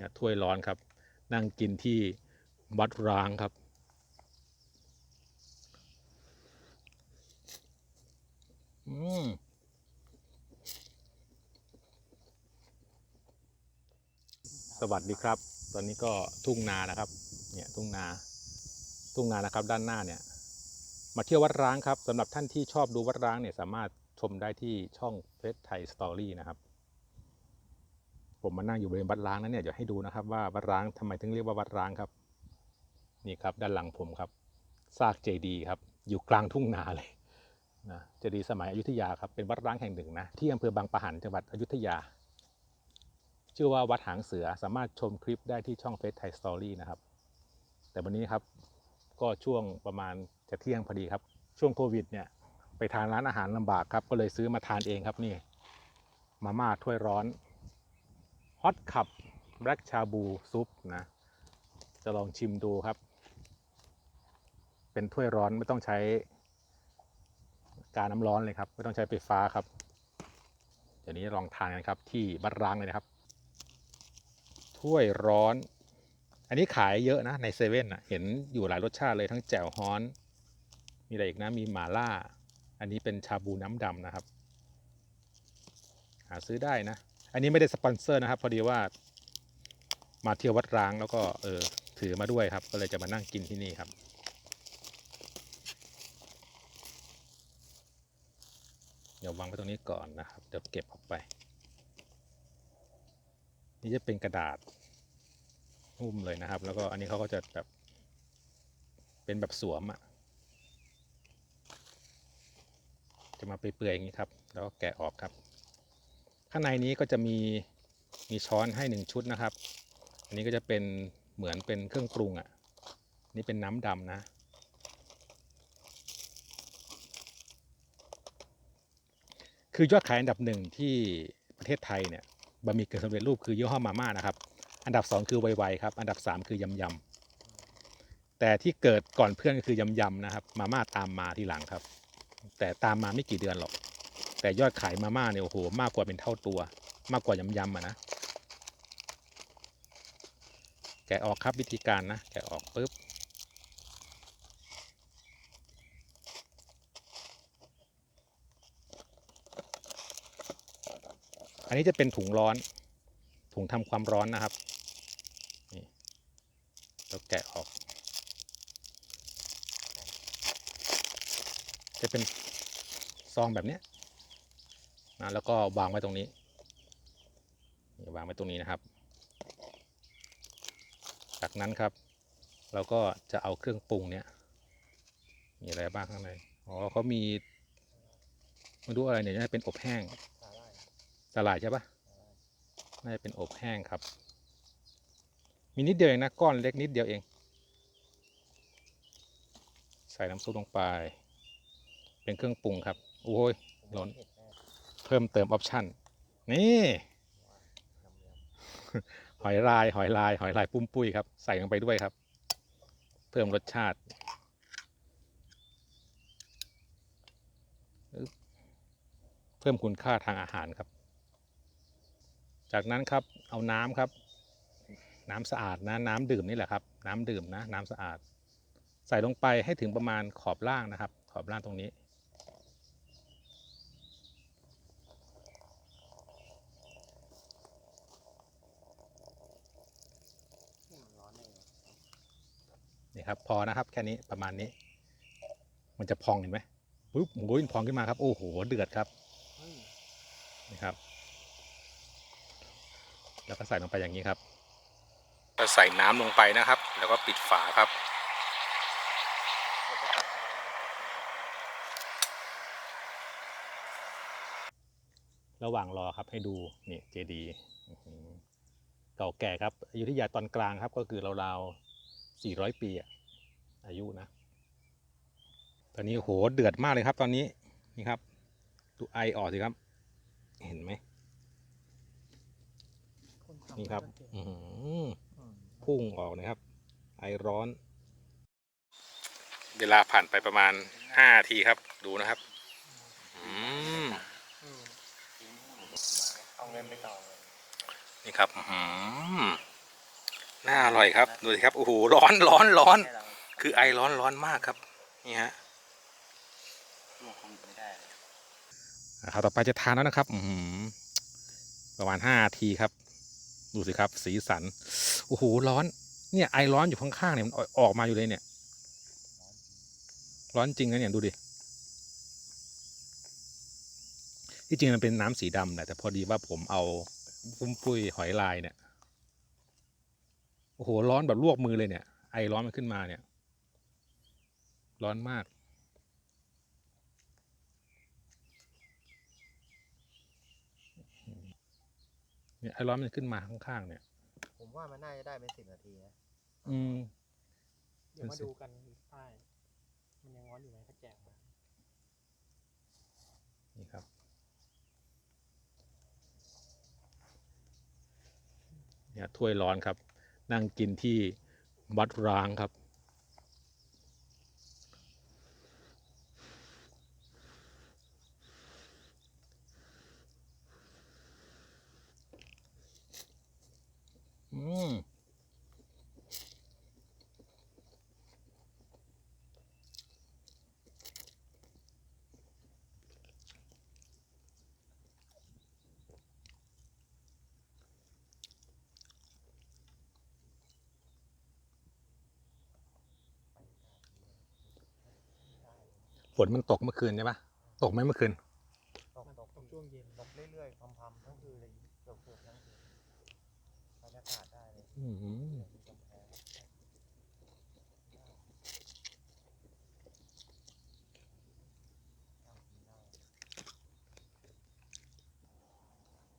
เนี่ยถ้วยร้อนครับ นั่งกินที่วัดร้างครับ อืมสวัสดีครับ ตอนนี้ก็ทุ่งนานะครับ เนี่ยทุ่งนา ทุ่งนานะครับ ด้านหน้าเนี่ย มาเที่ยววัดร้างครับสำหรับท่านที่ชอบดูวัดร้างเนี่ยสามารถชมได้ที่ช่องเฟซไทยสตอรี่นะครับ ผมมานั่งอยู่บริเวณวัดร้างนั้นเนี่ยเดี๋ยวให้ดูนะครับว่าวัดร้างทำไมถึงเรียกว่าวัดร้างครับนี่ครับด้านหลังผมครับซากเจดีครับอยู่กลางทุ่งนาเลยนะเจดีสมัยอยุธยาครับเป็นวัดร้างแห่งหนึ่งนะที่อำเภอบางปะหันจังหวัดอยุธยา ชื่อว่าวัดหางเสือสามารถชมคลิปได้ที่ช่องเฟซไทยสตอรี่นะครับ แต่วันนี้ครับก็ช่วงประมาณจะเที่ยงพอดีครับ ช่วงโควิดเนี่ยไปทานร้านอาหารลำบากครับก็เลยซื้อมาทานเองครับนี่มาม่าถ้วยร้อน ฮอตคับแบล็กชาบูซุปนะ จะลองชิมดูครับ เป็นถ้วยร้อนไม่ต้องใช้การน้ำร้อนเลยครับ ไม่ต้องใช้ไฟฟ้าครับ เดี๋ยวนี้ลองทานกันครับ ที่บัดร้างเลยนะครับ ถ้วยร้อน อันนี้ขายเยอะนะ ในเซเว่นอะ เห็นอยู่หลายรสชาติเลยทั้งแจ่วฮ้อน มีอะไรอีกนะ มีหม่าล่า อันนี้เป็นชาบูน้ำดำนะครับ หาซื้อได้นะ อันนี้ไม่ได้สปอนเซอร์นะครับ พอดีว่า มาเที่ยววัดร้างแล้วก็เออถือมาด้วยครับ ก็เลยจะมานั่งกินที่นี่ครับเดี๋ยววางไว้ตรงนี้ก่อนนะครับเดี๋ยวเก็บออกไป นี่จะเป็นกระดาษหุ้มเลยนะครับ แล้วก็อันนี้เขาก็จะแบบเป็นแบบสวมอะ่ะจะมาเปื่อยๆอย่างนี้ครับ แล้วก็แกะออกครับ ข้างในนี้ก็จะมีมีช้อนให้หนึ่งชุดนะครับ อันนี้ก็จะเป็นเหมือนเป็นเครื่องปรุงอะ่ะ นี่เป็นน้ำดำนะ คือยอดขายอันดับหนึ่งที่ประเทศไทยเนี่ยบะหมี่เกึ่งสำเร็จรูปคือยี่ห้อมาม่านะครับ อันดับ 2 คือไวๆครับ อันดับ 3 คือยำยำแต่ที่เกิดก่อนเพื่อนก็คือยำยำนะครับ มาม่าตามมาทีหลังครับ แต่ตามมาไม่กี่เดือนหรอก แต่ยอดขายมาม่าเนี่ยโอ้โหมากกว่าเป็นเท่าตัว มากกว่ายำยำอะนะ แกะออกครับวิธีการนะ แกะออกปุ๊บอันนี้จะเป็นถุงร้อน ถุงทำความร้อนนะครับนี่เราแกะออก จะเป็นซองแบบเนี้ย นะแล้วก็วางไว้ตรงนี้วางไว้ตรงนี้นะครับ จากนั้นครับ เราก็จะเอาเครื่องปรุงเนี้ยมีอะไรบ้างข้างในอ๋อเขามีไม่รู้อะไรเนี่ยน่าจะเป็นอบแห้งสาหร่ายใช่ปะน่าจะเป็นอบแห้งครับ มีนิดเดียวเองนะก้อนเล็กนิดเดียวเอง ใส่น้ำซุปลงไป เป็นเครื่องปรุงครับโอ้ยล้น พิ่มเติมออปชันนี่หอยลายหอยลายหอยลายปุ้มปุ้ยครับ ใส่ลงไปด้วยครับ เพิ่มรสชาติเพิ่มคุณค่าทางอาหารครับ จากนั้นครับเอาน้ำครับ น้ำสะอาดนะ น้ำดื่มนี่แหละครับ น้ำดื่มนะ น้ำสะอาด ใส่ลงไปให้ถึงประมาณขอบล่างนะครับ ขอบล่างตรงนี้ ครับ พอนะครับ แค่นี้ประมาณนี้ มันจะพองเห็นไหมปุ๊บโอ้ยพองขึ้นมาครับ โอ้โห เดือดครับนี่ครับ แล้วก็ใส่ลงไปอย่างนี้ครับก็ใส่น้ำลงไปนะครับ แล้วก็ปิดฝาครับระหว่างรอครับให้ดูนี่เจดีเก่าแก่ครับอยุธยาตอนกลางครับก็คือราวๆ400 ปีอะ อายุนะ ตอนนี้โหเดือดมากเลยครับ ตอนนี้นี่ครับดูไอออกสิครับ เห็นไหมนี่ครับพุ่งออกนะครับ ไอร้อน เวลาผ่านไปประมาณ5นาทีครับ ดูนะครับเอาเงินไปต่อนี่ครับน่าอร่อยครับ ดูสิครับ โอ้โห ร้อน ร้อน ร้อน คือไอร้อนร้อนมากครับ นี่ฮะคงไม่ได้เลยครับต่อไปจะทานแล้วนะครับประมาณห้าทีครับ ดูสิครับ สีสัน โอ้โห ร้อน เนี่ย ไอร้อนอยู่ข้างๆเนี่ยมันออกมาอยู่เลยเนี่ย ร้อนจริงนะเนี่ยดูดิที่จริงมันเป็นน้ำสีดำแหละแต่พอดีว่าผมเอาปุ้มปุ้ยหอยลายเนี่ย โอ้โห ร้อนแบบลวกมือเลยเนี่ย ไอร้อนมันขึ้นมาเนี่ย ร้อนมาก เนี่ยไอร้อนมันขึ้นมาข้างๆเนี่ย ผมว่ามันน่าจะได้เป็นสิบนาทีนะอืม เดี๋ยวมาดูกันใต้มันยังร้อนอยู่ไหมถ้าแจกมานี่ครับ เนี่ยถ้วยร้อนครับ นั่งกินที่วัดร้างครับ อืม ฝ นมันตกเมื่อคืนใช่ปะตกไหมเมื่อคืน ตกตกช่วงเย็นตกเรื่อยๆพำๆทั้งคืนเลยเกือบเกือบทั้งคืนบรรยากาศได้เลยอืมมีกำแพง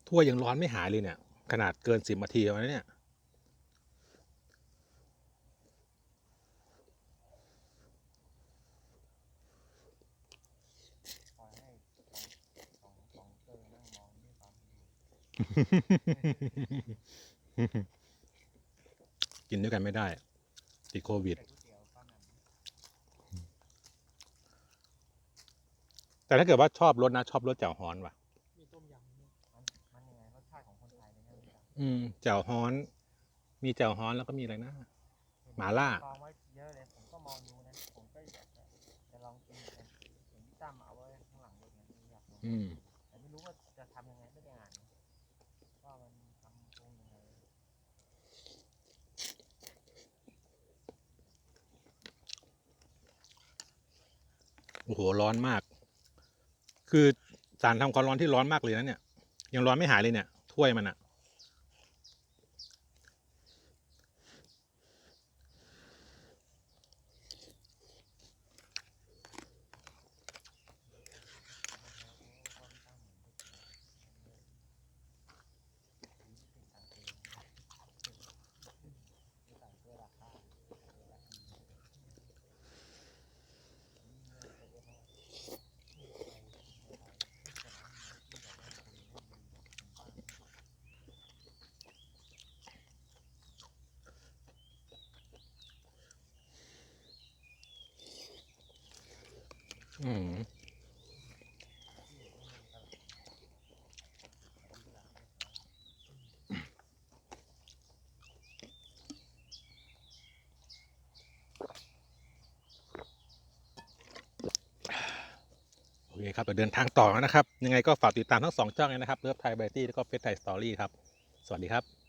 ถ้วยยังร้อนไม่หายเลยเนี่ย ขนาดเกินสิบนาทีแล้วนะเนี่ย คอยให้สองสองเตอร์นั่งมองด้วยความอยู่ กินด้วยกันไม่ได้ ติดโควิดแต่ก๋วยเตี๋ยวป้าหนันแต่ถ้าเกิดว่าชอบรสนะ ชอบรสแจ่วฮ้อนว่ะมีต้มยำด้วยมันมันยังไงรสชาติของคนไทยเลยนะพี่ดำอืมแจ่วฮ้อน มีแจ่วฮ้อนแล้วก็มีอะไรนะหม่าล่ากองไว้เยอะเลยผมก็มองดูนะผมก็อยากจะจะลองกินเหมือนกันเห็นพี่ตั้มเอาไว้ข้างหลังรถเนี่ยอยากลอง อืม แต่ไม่รู้ว่าจะทำยังไงไม่ได้อ่านนะว่ามันทำปรุงยังไง โอ้โหร้อนมาก คือสารทำความร้อนที่ร้อนมากเลยนะเนี่ย ยังร้อนไม่หายเลยเนี่ยถ้วยมันอะ อืมโอเคครับเราเดินทางต่อนะครับ ยังไงก็ฝากติดตามทั้งสองช่องเลยนะครับเลิฟไทยไบตี้แล้วก็เฟสไทยสตอรี่ครับ สวัสดีครับ